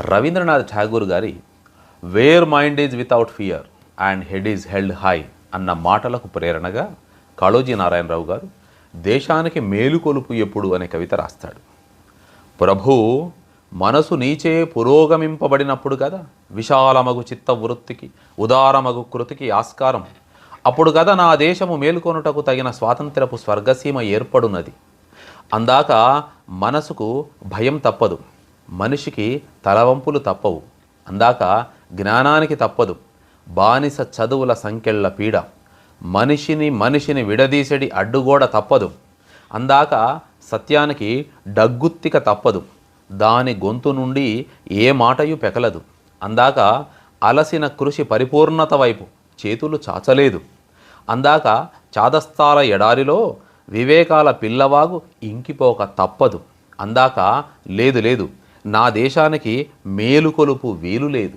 రవీంద్రనాథ్ ఠాగూర్ గారి where mind is without fear and head is held high అన్న మాటలకు ప్రేరణగా కాళోజీ నారాయణరావు గారు దేశానికి మేలుకొలుపు ఎప్పుడు అనే కవిత రాస్తాడు. ప్రభు మనసు నీచే పురోగమింపబడినప్పుడు కదా విశాలమగు చిత్త వృత్తికి ఉదారమగు కృతికి ఆస్కారం. అప్పుడు కదా నా దేశము మేలుకొనుటకు తగిన స్వాతంత్రపు స్వర్గసీమ ఏర్పడున్నది. అందాక మనసుకు భయం తప్పదు. మనిషికి తలవంపులు తప్పవు. అందాక జ్ఞానానికి తప్పదు. బానిస చదువుల సంఖ్యల పీడ. మనిషిని మనిషిని విడదీసెడి అడ్డుగోడ తప్పదు. అందాక సత్యానికి డగ్గుత్తిక తప్పదు. దాని గొంతు నుండి ఏ మాటయు పెకలదు. అందాక అలసిన కృషి పరిపూర్ణత వైపు చేతులు చాచలేదు. అందాక చాదస్తాల ఎడారిలో వివేకాల పిల్లవాగు ఇంకిపోక తప్పదు. అందాక లేదు లేదు. నా దేశానికి మేలుకొలుపు వీలు లేదు.